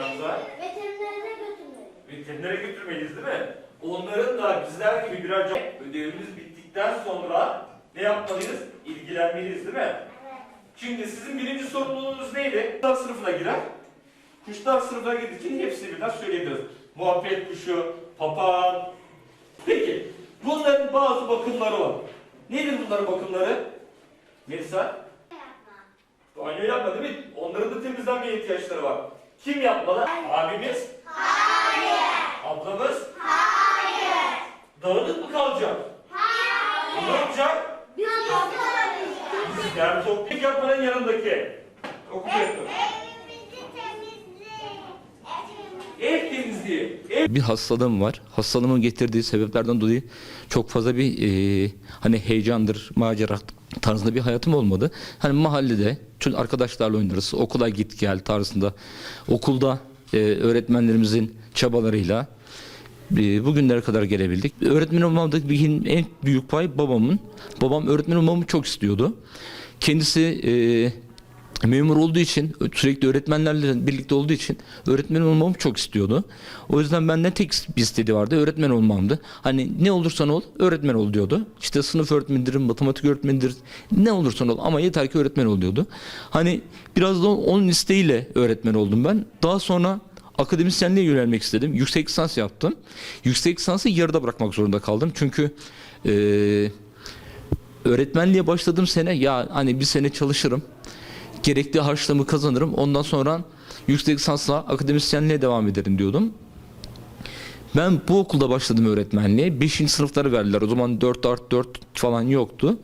Ramza? Veterinere götürmeli. Veterinere götürmeliyiz değil mi? Onların da bizler gibi birer ödevimiz bittikten sonra ne yapmalıyız? İlgilenmeliyiz değil mi? Evet. Şimdi sizin birinci sorumluluğunuz neydi? Kuşlar sınıfına girer. Kuşlar sınıfına girdikçe hepsini birden söyleyebiliriz. Muhabbet kuşu, papağan. Peki, bunların bazı bakımları var. Nedir bunların bakımları? Melisa? Yapma. Banyo yapma değil mi? Onların da temizlenmeye ihtiyaçları var. Kim yapmalı? Abimiz? Hayır. Ablamız? Hayır. Dağınık mı kalacak? Hayır. Ne yapacak? Biz Biz yani toplu yapmanın yanındaki. Oku yapın. Ev temizliği. Ev Bir hastalığım var. Hastalığımın getirdiği sebeplerden dolayı çok fazla bir e, hani heyecandır, macera tarzında bir hayatım olmadı. Hani mahallede tüm arkadaşlarla oynarız. Okula git gel tarzında. Okulda e, öğretmenlerimizin çabalarıyla e, bugünlere kadar gelebildik. Öğretmen olmamdaki en büyük pay babamın. Babam öğretmen olmamı çok istiyordu. Kendisi e, memur olduğu için sürekli öğretmenlerle birlikte olduğu için öğretmen olmamı çok istiyordu. O yüzden benden tek bir istediği vardı öğretmen olmamdı. Hani ne olursan ol öğretmen ol diyordu. İşte sınıf öğretmenidir, matematik öğretmenidir ne olursan ol ama yeter ki öğretmen ol diyordu. Hani biraz da onun isteğiyle öğretmen oldum ben. Daha sonra akademisyenliğe yönelmek istedim. Yüksek lisans yaptım. Yüksek lisansı yarıda bırakmak zorunda kaldım. Çünkü eee öğretmenliğe başladığım sene ya hani bir sene çalışırım gerekli harçlığımı kazanırım. Ondan sonra yüksek lisansla akademisyenliğe devam ederim diyordum. Ben bu okulda başladım öğretmenliğe. 5. sınıfları verdiler. O zaman 4 art 4 falan yoktu.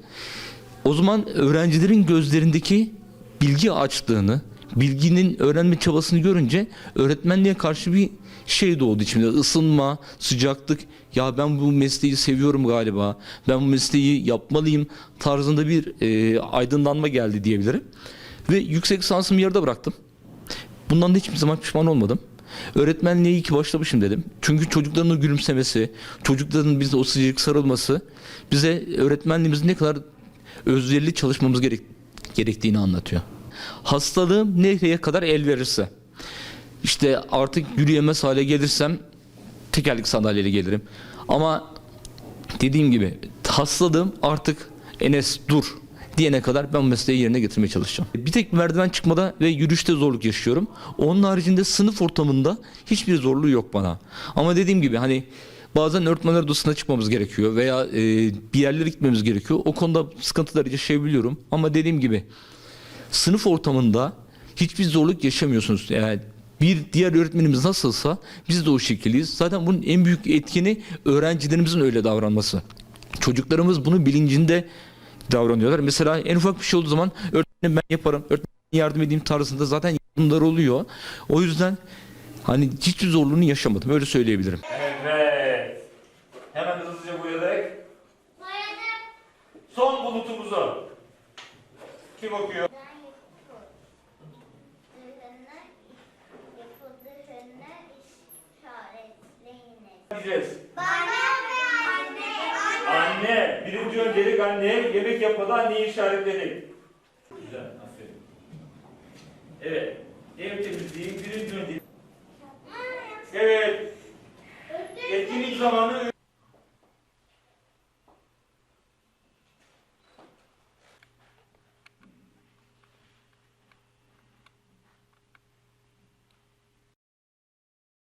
O zaman öğrencilerin gözlerindeki bilgi açlığını, bilginin öğrenme çabasını görünce öğretmenliğe karşı bir şey doğdu içimde. Isınma, sıcaklık. Ya ben bu mesleği seviyorum galiba. Ben bu mesleği yapmalıyım tarzında bir e, aydınlanma geldi diyebilirim. Ve yüksek lisansımı yarıda bıraktım. Bundan da hiçbir zaman pişman olmadım. Öğretmenliğe iyi ki başlamışım dedim. Çünkü çocukların o gülümsemesi, çocukların bize o sıcacık sarılması bize öğretmenliğimizin ne kadar özverili çalışmamız gerek, gerektiğini anlatıyor. Hastalığım nereye kadar el verirse. İşte artık yürüyemez hale gelirsem tekerlek sandalyeyle gelirim. Ama dediğim gibi hastalığım artık Enes dur diyene kadar ben mesleği yerine getirmeye çalışacağım. Bir tek merdiven çıkmada ve yürüyüşte zorluk yaşıyorum. Onun haricinde sınıf ortamında hiçbir zorluğu yok bana. Ama dediğim gibi hani bazen öğretmenler odasına çıkmamız gerekiyor veya e, bir yerlere gitmemiz gerekiyor. O konuda sıkıntılar yaşayabiliyorum. Ama dediğim gibi sınıf ortamında hiçbir zorluk yaşamıyorsunuz. Yani bir diğer öğretmenimiz nasılsa biz de o şekildeyiz. Zaten bunun en büyük etkeni öğrencilerimizin öyle davranması. Çocuklarımız bunun bilincinde davranıyorlar. Mesela en ufak bir şey olduğu zaman öğretmenim ben yaparım, öğretmenim yardım edeyim tarzında zaten yardımlar oluyor. O yüzden hani hiçbir zorluğunu yaşamadım. Öyle söyleyebilirim. Evet. Hemen hızlıca boyadık. Son bulutumuzu. Kim okuyor? Bana anne, birinci öncelik anne, yemek yapmadan anneyi işaretledik. Güzel, aferin. Evet, ev temizliği birinci öncelik. Evet, etkinlik zamanı